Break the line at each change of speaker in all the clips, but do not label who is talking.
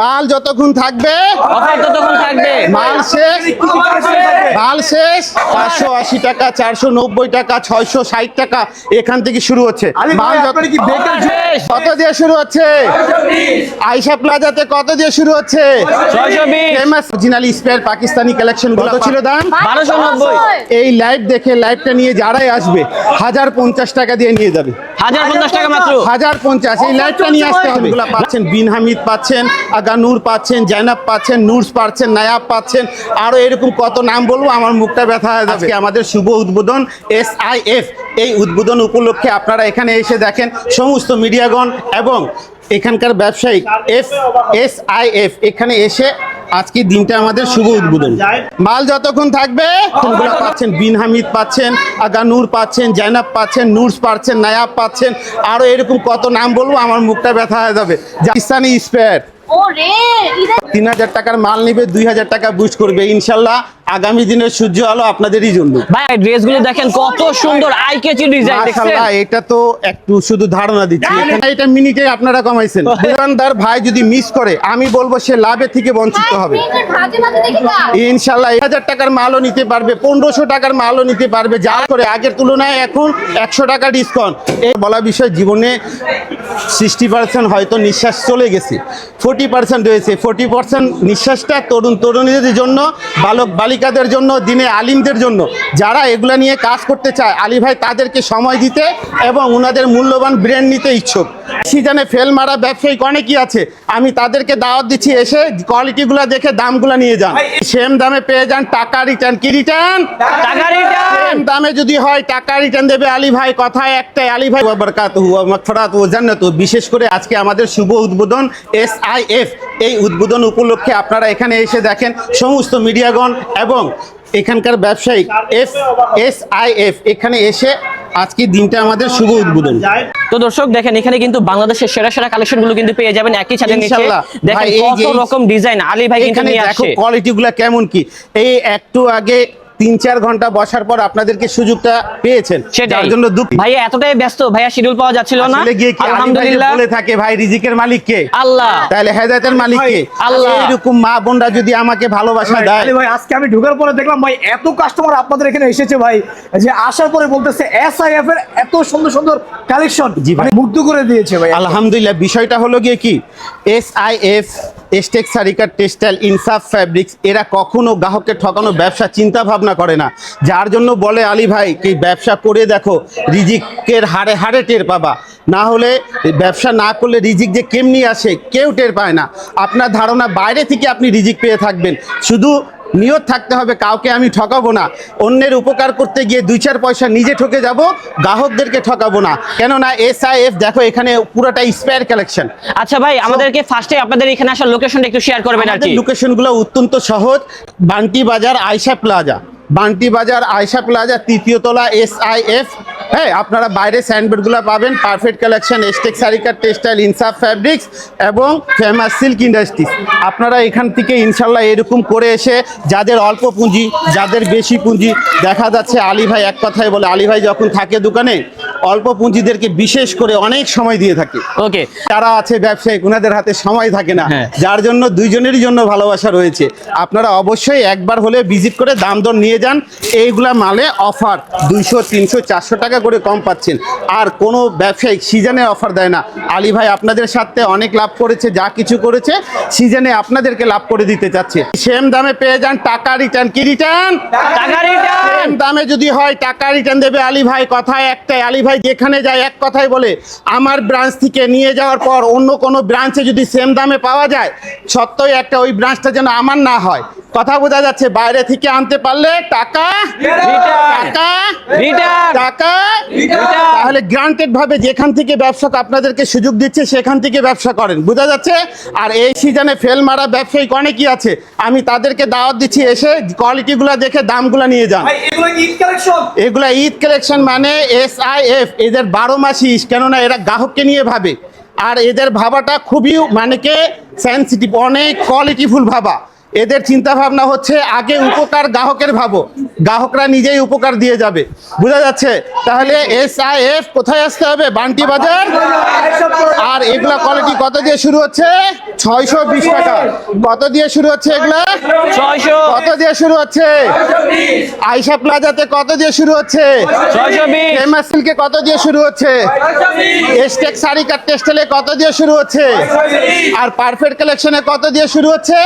মাল যতক্ষণ থাকবে
অফার ততক্ষণ থাকবে।
মাল শেষ। মাল শেষ। পাঁচশো আশি টাকা চারশো নব্বই টাকা ছয়শো ষাট টাকা এখান থেকে শুরু হচ্ছে। মাল কত দিয়ে শুরু হচ্ছে? আইসা প্লাজাতে কত দিয়ে শুরু হচ্ছে? Famous original spare Pakistani collection কত ছিল দাম?
বারোশো নব্বই।
এই লাইভ দেখে লাইভটা নিয়ে যারাই আসবে হাজার পঞ্চাশ টাকা দিয়ে নিয়ে যাবে।
হাজার পঞ্চাশ টাকা মাত্র।
হাজার পঞ্চাশ এই লাইভটা নিয়ে আসতে হবে। এগুলো পাচ্ছেন বিন হামিদ পাচ্ছেন নূর পাচ্ছেন জাইনাব পাচ্ছেন নূরস পাচ্ছেন, নায়াব পাচ্ছেন আরও এরকম কত নাম বলব, আমার মুখটা ব্যথা হয়ে যাবে। আজকে আমাদের শুভ উদ্বোধন এস আই এফ এই উদ্বোধন উপলক্ষে আপনারা এখানে এসে দেখেন সমস্ত মিডিয়াগণ এবং এখানকার ব্যবসায়িক এফ এস আই এফ এখানে এসে আজকের দিনটা আমাদের শুভ উদ্বোধন। মাল যতক্ষণ থাকবে ততক্ষণ পাচ্ছেন বিন হামিদ পাচ্ছেন, আগা নূর পাচ্ছেন জাইনাব পাচ্ছেন নূরস পাচ্ছেন, নায়াব পাচ্ছেন আরও এরকম কত নাম বলব, আমার মুখটা ব্যথা হয়ে যাবে। পাকিস্তানি স্পেয়ার। তিন হাজার টাকার মাল নিবে দুই হাজার টাকা বুস্ট করবে ইনশাল্লাহ। আগামী দিনের সূর্য আলো আপনাদেরই জন্য।
ভাই ড্রেসগুলো দেখেন কত সুন্দর আই কেচি ডিজাইন দেখছেন?
মাশাআল্লাহ, এটা তো একটু শুধু ধারণা দিচ্ছি। এখানে এটা মিনিটে আপনারা কমাইছেন। দোকানদার ভাই যদি মিস করে আমি বলব সে লাভে থেকে বঞ্চিত হবে। এক হাজার টাকার মালও নিতে পারবে পনেরোশো টাকার মালও নিতে পারবে যা করে। আগের তুলনায় এখন একশো টাকা ডিসকাউন্ট এই বলা বিষয় জীবনে সিক্সটি পার্সেন্ট হয়তো নিঃশ্বাস চলে গেছে। ফোর্টি পার্সেন্ট রয়েছে ফোর্টি পার্সেন্ট নিঃশ্বাসটা তরুণ তরুণীদের জন্য বালক বালিকাদের জন্য, দিনে আলিমদের জন্য, যারা এগুলো নিয়ে কাজ করতে চায়, আলী ভাই তাদেরকে সময় দিতে এবং ওনাদের মূল্যবান ব্রেন নিতে ইচ্ছুক। সিজনে ফেল মারা ব্যবসায়িক অনেকই আছে? আমি তাদেরকে দাওয়াত দিচ্ছি এসে কোয়ালিটিগুলো দেখে দামগুলো নিয়ে যান। সেম দামে পেয়ে যান টাকা রিটার্ন কি রিটার্ন
টাকা রিটার্ন
দামে যদি হয় টাকা রিটার্ন দেবে আলী ভাই। কথায় একটাই আলী ভাই বরকাত মাগফিরাত ও জান্নাত। বিশেষ করে আজকে আমাদের শুভ উদ্বোধন এস আই এফ এই উদ্বোধন উপলক্ষে আপনারা এখানে এসে দেখেন সমস্ত মিডিয়াগণ এবং এখানকার ব্যবসায়িক এস এস আই এফ এখানে এসে আজকে দিনটা আমাদের শুভ উদ্বোধন।
তো দর্শক দেখেন এখানে কিন্তু বাংলাদেশের সেরা সেরা কালেকশনগুলো কিন্তু পেয়ে যাবেন একই ছাদের নিচে। দেখেন
এই
কত রকম ডিজাইন। আলী ভাই কিন্তু নিয়ে
দেখো
আসে
কোয়ালিটি গুলো কেমন কি? এই একটু আগে তিন চার ঘণ্টা বসার পর আপনাদেরকে সুযোগটা পেয়েছেন।
সেটাই।
যার জন্য দুঃখ।
ভাইয়া এতটাই ব্যস্ত। ভাইয়া শিডিউল পাওয়া যাচ্ছিল না। আলহামদুলিল্লাহ।
বলে থাকে ভাই রিজিকের মালিক কে?
আল্লাহ।
তাহলে হেদায়তের মালিক কে?
আল্লাহ।
এরকম মা বোনরা যদি আমাকে ভালোবাসা দেয়।
ভাই আজকে আমি ঢোকার পরে দেখলাম ভাই এত কাস্টমার আপনাদের এখানে এসেছে ভাই যে আসার পরে বলতেছে এসআইএফ এর এত সুন্দর সুন্দর কালেকশন
জি ভাই।
মানে মুগ্ধ করে দিয়েছে ভাই
আলহামদুলিল্লাহ বিষয়টা হলো গিয়ে কি? S Estek Sarikar textile Insaf fabrics, এরা কখনো গ্রাহককে ঠকানো ব্যবসা চিন্তা ভাবনা করে না। যার জন্য বলে আলী ভাই, কি ব্যবসা করে দেখো, রিজিকের হারে হারে টের পাবা। না হলে ব্যবসা না করলে রিজিক যে কেমনি আসে, কেউ টের পায় না। আপনার ধারণা বাইরে থেকে আপনি রিজিক পেয়ে থাকবেন। শুধু নিয়ত থাকতে হবে কাউকে আমি ঠকাবো না। অন্যের উপকার করতে গিয়ে দুই চার পয়সা নিজে ঠকে যাব গ্রাহকদেরকে ঠকাবো না। কেননা এস আই এফ দেখো এখানে পুরোটা স্পেয়ার কালেকশন
আচ্ছা ভাই আমাদেরকে ফার্স্টে আপনাদের এখানে আসার লোকেশনটা একটু শেয়ার করবেন আর কি।
লোকেশনগুলো অত্যন্ত সহজ বান্টি বাজার আয়সা প্লাজা বান্টি বাজার আয়সা প্লাজা, তৃতীয় তলা এস আই এফ হ্যাঁ আপনারা বাইরে সাইনবোর্ডগুলো পাবেন। Perfect collection Estek Sarikar textile Insaf fabrics এবং ফেমাস সিল্ক ইন্ডাস্ট্রিজ আপনারা এখান থেকে ইনশাল্লাহ এরকম করে এসে যাদের অল্প পুঁজি, যাদের বেশি পুঁজি, দেখা যাচ্ছে আলী ভাই এক কথায় বলে, আলী ভাই যখন থাকে দোকানে অল্প পুঁজিদেরকে বিশেষ করে অনেক সময় দিয়ে থাকে।
ওকে
যারা আছে ব্যবসায়িক ওনাদের হাতে সময় থাকে না।
হ্যাঁ।
যার জন্য দুইজনেরই জন্য ভালোবাসা রয়েছে। আপনারা অবশ্যই একবার হলে ভিজিট করে দাম দর নিয়ে যান। এইগুলা মালে অফার দুইশো তিনশো চারশো টাকা করে কম পাচ্ছেন। আর কোনো ব্যবসায়িক সিজনে অফার দেয় না। আলী ভাই আপনাদের সাথে অনেক লাভ করেছে যা কিছু করেছে সিজনে আপনাদেরকে লাভ করে দিতে চাচ্ছে। সেম দামে পেয়ে যান টাকা রিটার্ন কি রিটার্ন
টাকা রিটার্ন
দামে যদি হয় টাকা রিটার্ন দেবে আলী ভাই। কথায় একটাই আলী ভাই যেখানে যায় এক কথাই বলে, আমার ব্রাঞ্চ থেকে নিয়ে যাওয়ার পর অন্য কোনো ব্রাঞ্চে যদি সেম দামে পাওয়া যায় সত্যই একটা ওই ব্রাঞ্চটা যেন আমার না হয়। কথা বোঝা যাচ্ছে বাইরে থেকে আনতে পারলে টাকা টাকা টাকা। তাহলে গ্রান্টেড ভাবে যেখান থেকে ব্যবসা আপনাদেরকে সুযোগ দিচ্ছে সেখান থেকে ব্যবসা করেন। বোঝা যাচ্ছে? আর এই সিজনে ফেল মারা ব্যবসায়িক অনেকই আছে। আমি তাদেরকে দাওয়াত দিচ্ছি এসে কোয়ালিটিগুলো দেখে দামগুলো নিয়ে যান।
এগুলো ঈদ কালেকশন
এগুলা ঈদ কালেকশন মানে এস আই এফ এদের বারো মাসি কেননা এরা গ্রাহককে নিয়ে ভাবে। আর এদের ভাবাটা খুবই মানে কে? সেন্সিটিভ অনেক কোয়ালিটিফুল ভাবা। এদের চিন্তা ভাবনা হচ্ছে আগে উপকার গ্রাহকের ভাবো। গ্রাহকরা নিজেই উপকার দিয়ে যাবে। বোঝা যাচ্ছে? তাহলে এস আই এফ কোথায় আসতে হবে? বান্টি বাজার? আর এগুলা কোয়ালিটি কত দিয়ে শুরু হচ্ছে? ছয়শো বিশ টাকা। কত দিয়ে শুরু হচ্ছে এগুলা?
ছয়শো।
কত দিয়ে শুরু হচ্ছে? আইসা প্লাজাতে কত দিয়ে শুরু হচ্ছে? ফেমাস সিল্কে কত দিয়ে শুরু হচ্ছে? এসটেক শাড়ি কাট টেক্সটাইলে কত দিয়ে শুরু হচ্ছে? আর পারফেক্ট কালেকশনে কত দিয়ে শুরু হচ্ছে?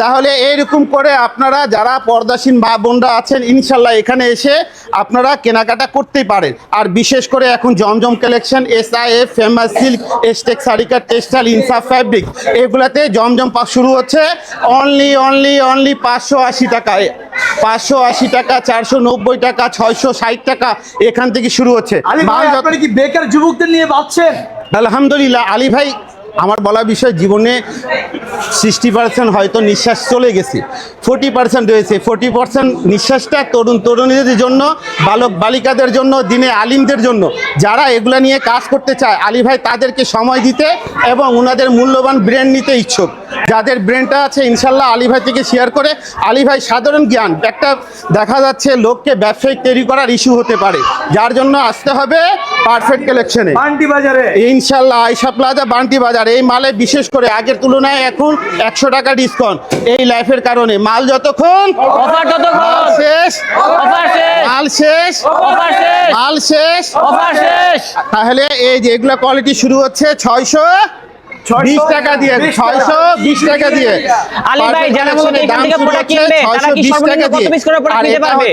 তাহলে এইরকম করে আপনারা যারা পর্দাসীন মা বোনরা আছেন ইনশাল্লাহ এখানে এসে আপনারা কেনাকাটা করতেই পারেন। আর বিশেষ করে এখন Zamzam collection S I F famous silk Estek cut textile Insaf fabric এগুলাতে জমজম পাস শুরু হচ্ছে। অনলি অনলি অনলি পাঁচশো আশি টাকায়। পাঁচশো আশি টাকা চারশো নব্বই টাকা ছয়শো ষাট টাকা এখান থেকে শুরু হচ্ছে।
বেকার যুবকদের নিয়ে
আলহামদুলিল্লাহ আলী ভাই আমার বলা বিষয়, জীবনে সিক্সটি পার্সেন্ট হয়তো নিঃশ্বাস চলে গেছে। ফোর্টি পার্সেন্ট রয়েছে। ফোর্টি পার্সেন্ট নিঃশ্বাসটা তরুণ তরুণীদের জন্য, বালক বালিকাদের জন্য, দিনে আলিমদের জন্য। যারা এগুলো নিয়ে কাজ করতে চায়, আলী ভাই তাদেরকে সময় দিতে এবং ওনাদের মূল্যবান ব্রেন নিতে ইচ্ছুক। যাদের ব্রেনটা আছে ইনশাল্লাহ আলী ভাই থেকে শেয়ার করে। আলী ভাই সাধারণ জ্ঞান একটা দেখা যাচ্ছে লোককে ব্যবসায়িক তৈরি করার ইস্যু হতে পারে। যার জন্য আসতে হবে পারফেক্ট কালেকশনে
বান্টি বাজারে।
ইনশাল্লাহ আইসা প্লাজা বান্টি বাজার। এই মালে বিশেষ করে আগের তুলনায় এখন একশো টাকা ডিসকাউন্ট এই লাইফের কারণে। মাল যতক্ষণ
অফার ততক্ষণ।
শেষ।
অফার শেষ।
মাল শেষ।
অফার শেষ।
মাল শেষ।
অফার শেষ।
তাহলে এই যে এগুলা কোয়ালিটি শুরু হচ্ছে ছয়শো বিশ টাকা দিয়ে
620
ছয়শো বিশ টাকা দিয়ে।
আলী ভাই, যারা এখান থেকে
হচ্ছে
কিনবে, তারা কি সর্বনিম্ন কত piece করে
আর
নিতে পারবে?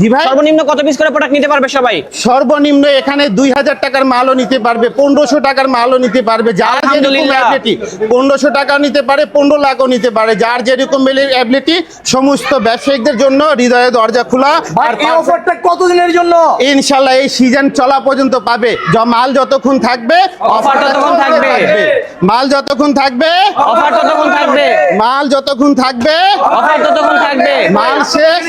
জি ভাই।
সর্বনিম্ন কত পিস করে প্রোডাক্ট নিতে পারবে সবাই?
সর্বনিম্ন এখানে দুই হাজার টাকার মালও নিতে পারবে পনেরোশো টাকার মালও নিতে পারবে যার যেরকম অ্যাবিলিটি পনেরোশো টাকাও নিতে পারে পনেরো লাখও নিতে পারে যার যেরকম অ্যাবিলিটি সমস্ত ব্যবসায়িকদের জন্য হৃদয়ে দরজা খোলা আর
এই অফারটা কতদিনের জন্য?
ইনশাল্লাহ এই সিজন চলা পর্যন্ত পাবে। য- মাল যতক্ষণ থাকবে
ততক্ষণ থাকবে।
মাল যতক্ষণ থাকবে
অফার ততক্ষণ থাকবে।
মাল যতক্ষণ থাকবে
অফার ততক্ষণ থাকবে।
মাল শেষ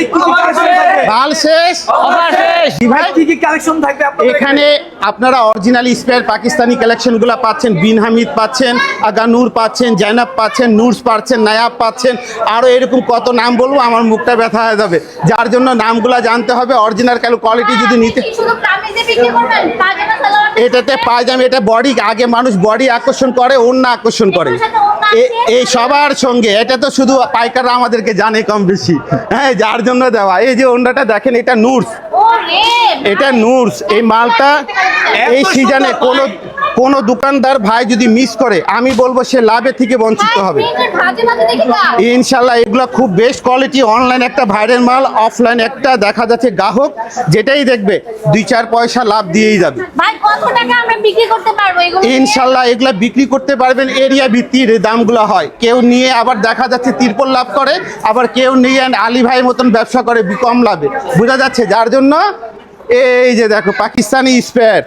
মাল শেষ।
অফার শেষ।
ভাই
কি কি কালেকশন থাকবে আপনাদের?
এখানে আপনারা অরিজিনাল স্পেয়ার পাকিস্তানি কালেকশনগুলো পাচ্ছেন বিন হামিদ পাচ্ছেন আগা নূর পাচ্ছেন জাইনাব পাচ্ছেন নুরস পাচ্ছেন নায়াব পাচ্ছেন আরও এরকম কত নাম বলব আমার মুখটা ব্যথা হয়ে যাবে। যার জন্য নামগুলো জানতে হবে অরিজিনাল কোয়ালিটি যদি নিতে
শুধু কামিজে বিক্রি করবেন পাজামা সালোয়ার
এটাতে পায়জামা এটা বডি আগে মানুষ বডি আকর্ষণ করে অন্য আকর্ষণ করে। এ- এই সবার সঙ্গে এটা তো শুধু পাইকাররা আমাদেরকে জানে কম বেশি। হ্যাঁ যার জন্য দেওয়া। এই যে অন্যটা দেখেন এটা নুরস এটা নুরস এই মালটা এই সিজনে কোনো কোনো দোকানদার ভাই যদি মিস করে আমি বলব সে লাভের থেকে বঞ্চিত হবে। ইনশাল্লাহ এগুলো খুব বেস্ট কোয়ালিটি অনলাইন একটা ভাইরাল মাল অফলাইন একটা দেখা যাচ্ছে গ্রাহক যেটাই দেখবে দুই চার পয়সা লাভ দিয়েই যাবে।
ভাই?
ইনশাল্লাহ এগুলা বিক্রি করতে পারবেন এরিয়া ভিত্তির দামগুলো হয়। কেউ নিয়ে আবার দেখা যাচ্ছে তিরপল লাভ করে আবার কেউ নিয়ে আলী ভাইয়ের মতন ব্যবসা করে কম লাভে। বোঝা যাচ্ছে যার জন্য এই যে দেখো পাকিস্তানি স্পেয়ার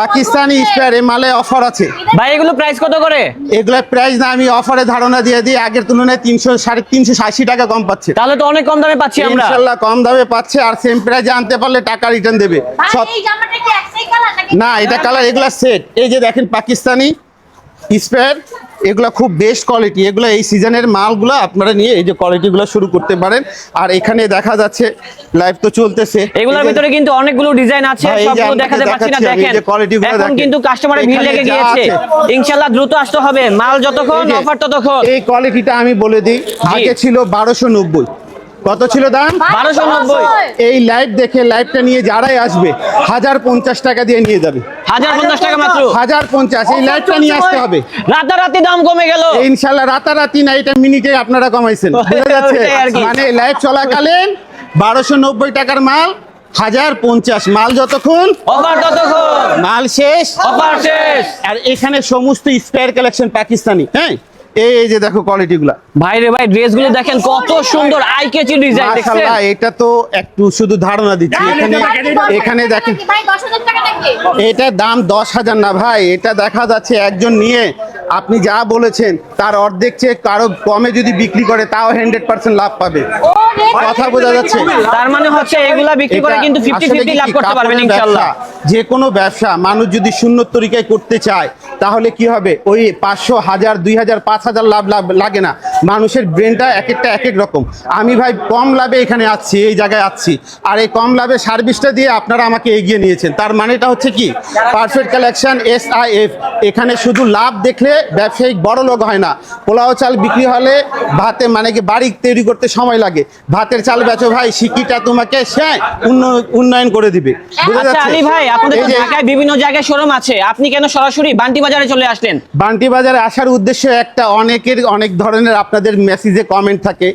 পাকিস্তানি স্পেয়ার এ মালে অফার আছে।
ভাই এগুলো প্রাইস কত করে?
এগুলোর প্রাইস না আমি অফারে ধারণা দিয়ে দিই আগের তুলনায় তিনশো সাড়ে তিনশো আশি টাকা কম পাচ্ছে।
তাহলে তো অনেক কম দামে পাচ্ছি আমরা।
ইনশাল্লাহ কম দামে পাচ্ছে আর সেম প্রাইজে আনতে পারলে টাকা রিটার্ন দেবে।
ভাই
সব
এই জামাটা কি একটাই কালার নাকি
না এটা কালার এগুলা সেট এই যে দেখেন পাকিস্তানি স্পেয়ার এগুলা খুব বেস্ট কোয়ালিটি এগুলো এই সিজনের মালগুলো আপনারা নিয়ে এই যে কোয়ালিটিগুলো শুরু করতে পারেন। আর এখানে দেখা যাচ্ছে লাইভ তো চলতেছে।
এগুলোর ভিতরে কিন্তু অনেকগুলো ডিজাইন আছে সবগুলো দেখাতে পারছি না
দেখেন এই
দেখেন।
যে কোয়ালিটিগুলো
এখন
দেখেন।
কিন্তু কাস্টমারের ভিড় লেগে গিয়েছে। ইনশাআল্লাহ দ্রুত আসতে হবে। মাল যতক্ষণ অফার ততক্ষণ।
এই কোয়ালিটিটা আমি বলে দিই আগে ছিল বারোশো নব্বই। কত ছিল দাম?
বারোশো নব্বই।
এই লাইভ দেখে লাইভটা নিয়ে যারাই আসবে হাজার পঞ্চাশ টাকা দিয়ে নিয়ে যাবে।
হাজার পঞ্চাশ টাকা মাত্র।
হাজার পঞ্চাশ এই লাইভটা নিয়ে আসতে হবে।
রাতারাতি দাম কমে গেল।
ইনশাল্লাহ রাতারাতি না এটা মিনিটে আপনারা কমাইছেন। বোঝা যাচ্ছে। মানে লাইভ চলাকালীন বারোশো নব্বই টাকার মাল হাজার পঞ্চাশ। মাল যতক্ষণ মাল শেষ। আর এখানে সমস্ত স্পেয়ার কালেকশন পাকিস্তানি। হ্যাঁ? এই যে দেখো কোয়ালিটি গুলা
ভাই রে ভাই ড্রেসগুলো দেখেন কত সুন্দর আই কেচি ডিজাইন দেখছেন
মাশাআল্লাহ এটা তো একটু শুধু ধারণা দিচ্ছি এখানে এখানে দেখেন
ভাই দশ হাজার টাকা নাকি
এটার দাম দশ হাজার না ভাই এটা দেখা যাচ্ছে একজন নিয়ে আপনি যা বলেছেন তার অর্ধেক চেয়ে কারও কমে যদি বিক্রি করে তাও হান্ড্রেড পার্সেন্ট লাভ পাবে। কথা বোঝা যাচ্ছে?
তার মানে হচ্ছে এগুলা বিক্রি করে কিন্তু ফিফটি ফিফটি লাভ করতে পারবেন
কাপড়ের
ইনশাআল্লাহ
ব্যবসা, যে কোনো ব্যবসা মানুষ যদি শূন্য তরিকায় করতে চায় তাহলে কি হবে? ওই পাঁচশো হাজার দুই হাজার পাঁচ হাজার লাভ লাভ লাগে না। মানুষের ব্রেনটা এক একটা এক এক রকম। আমি ভাই কম লাভে এখানে আসছি এই জায়গায় আসছি আর এই কম লাভে সার্ভিসটা দিয়ে আপনারা আমাকে এগিয়ে নিয়েছেন। তার মানেটা হচ্ছে কি? Perfect collection S I F এখানে শুধু লাভ দেখলে ব্যবসায়িক বড় লোক হয় না। পোলাও চাল বিক্রি হলে ভাতে মানে কি বাড়ি তৈরি করতে সময় লাগে। ভাতের চাল বেচো ভাই শিকিটা তোমাকে সে উন্নয়ন করে দিবে। বোঝা
আচ্ছা
যাচ্ছে?
আলী ভাই আপনাদের তো ঢাকায় বিভিন্ন জায়গায় শোরুম আছে। আপনি কেন সরাসরি বান্টি বাজারে চলে আসলেন?
বান্টি বাজারে আসার উদ্দেশ্য একটা অনেকের অনেক ধরনের আপনাদের মেসেজে কমেন্ট থাকে।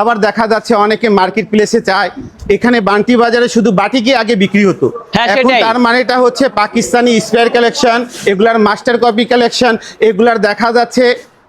আবার দেখা যাচ্ছে অনেকে মার্কেট প্লেসে চায় এখানে বান্টি বাজারে শুধু বাটিকে আগে বিক্রি হতো
হ্যাঁ,
এখন। তার মানেটা হচ্ছে পাকিস্তানি স্পেয়ার কালেকশন এগুলার মাস্টার কপি কালেকশন এগুলার দেখা যাচ্ছে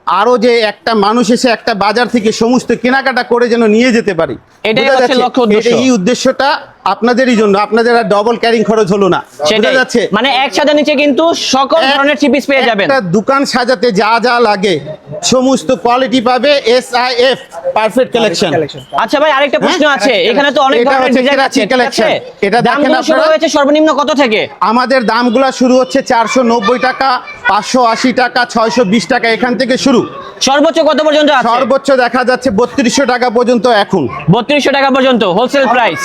আরও যে একটা মানুষ এসে একটা বাজার থেকে সমস্ত কেনাকাটা করে যেন নিয়ে যেতে পারি
এটাই হচ্ছে লক্ষ্য উদ্দেশ্য।
এই উদ্দেশ্যটা আপনাদেরই জন্য আপনাদের আর ডবল ক্যারিং খরচ হলো না।
সেটাই।
যাচ্ছে?
মানে একসাথে নিচে কিন্তু সকল ধরনের থ্রি পিস পেয়ে যাবেন।
একটা দোকান সাজাতে যা যা লাগে সমস্ত কোয়ালিটি পাবে S I F perfect collection
collection
আচ্ছা ভাই আরেকটা প্রশ্ন
হ্যাঁ,
আছে এখানে তো অনেক ধরনের ডিজাইন আছে। আছে?
এটা দেখেন
শুরু
আপনারা।
হয়েছে সর্বনিম্ন কত থেকে?
আমাদের দামগুলো শুরু হচ্ছে চারশো নব্বই টাকা পাঁচশো আশি টাকা ছয়শো বিশ টাকা এখান থেকে শুরু।
সর্বোচ্চ কত পর্যন্ত আছে?
সর্বোচ্চ দেখা যাচ্ছে বত্রিশশো টাকা পর্যন্ত এখন।
বত্রিশশো টাকা পর্যন্ত হোলসেল প্রাইস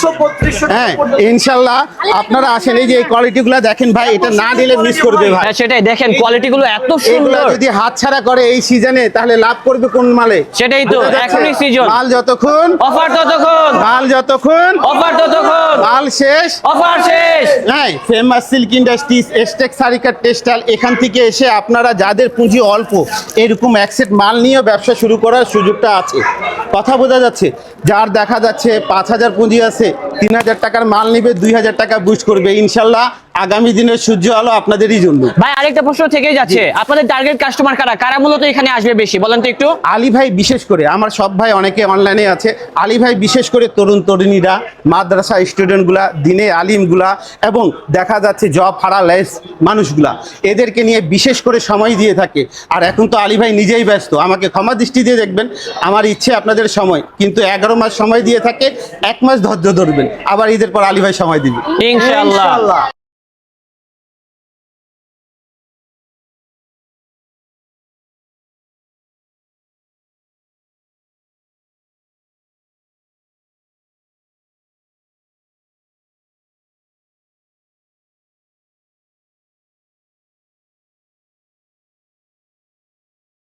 হ্যাঁ ইনশাল্লাহ আপনারা আসেন এই যে এই কোয়ালিটিগুলো দেখেন ভাই এটা না দিলে মিস করবে ভাই।
হ্যাঁ সেটাই দেখেন কোয়ালিটিগুলো এত সুন্দর
যদি হাত ছাড়া করে এই সিজনে তাহলে লাভ করবে কোন মালে?
সেটাই তো, এখনই সিজন
মাল যতক্ষণ
অফার ততক্ষণ।
মাল যতক্ষণ
অফার ততক্ষণ।
মাল শেষ।
অফার শেষ।
নাই famous silk industries Estek Sarikar textile এখান থেকে এসে আপনারা যাদের পুঁজি অল্প এরকম অ্যাকসেট মাল নিয়েও ব্যবসা শুরু করার সুযোগটা আছে। কথা বোঝা যাচ্ছে যার দেখা যাচ্ছে পাঁচ হাজার পুঁজি আছে তিন হাজার টাকার মাল নিবে দুই হাজার টাকা বুস্ট করবে। ইনশাল্লাহ আগামী দিনের সূর্য আলো আপনাদেরই জন্য।
ভাই আরেকটা প্রশ্ন থেকেই যাচ্ছে। আপনাদের টার্গেট কাস্টমার কারা? কারা মূলত এখানে আসবে বেশি? বলেন তো একটু।
আলী ভাই বিশেষ করে আমার সব ভাই অনেকে অনলাইনে আছে। আলী ভাই বিশেষ করে তরুণ তরুণীরা মাদ্রাসা স্টুডেন্টগুলা দিনে আলিমগুলা এবং দেখা যাচ্ছে জব হারালেস মানুষগুলা। এদেরকে নিয়ে বিশেষ করে সময় দিয়ে থাকে। আর এখন তো আলী ভাই নিজেই ব্যস্ত। আমাকে ক্ষমা দৃষ্টি দিয়ে দেখবেন আমার ইচ্ছে আপনাদের সময়। কিন্তু এগারো মাস সময় দিয়ে থাকে এক মাস ধৈর্য ধরবেন। আবার ঈদের পর আলী ভাই সময় দিবে।
ইনশাআল্লাহ।